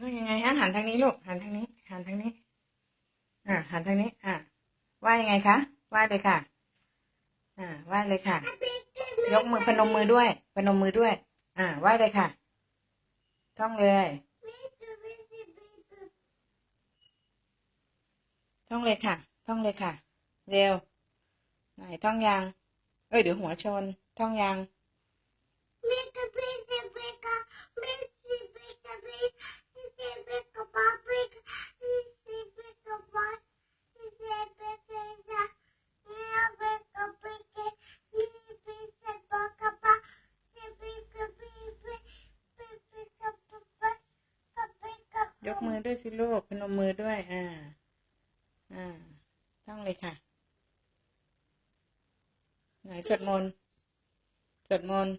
นั่นยังไงฮะหันทางนี้ลูกหันทางนี้ หันทางนี้ อ่าหันทางนี้ อ่าว่ายังไงคะว่าเลยค่ะ อ่าว่าเลยค่ะ ยกมือพนมมือด้วย พนมมือด้วย อ่าว่าเลยค่ะท่องเลยท่องเลยค่ะท่องเลยค่ะ เร็วไหนท่องยัง เอ้ยเดี๋ยวหัวชนท่องยัง ยกมือด้วยสิลูกพนมมือด้วย อ่า อ่าต้องเลยค่ะ ไหนสวดมนต์สวดมนต์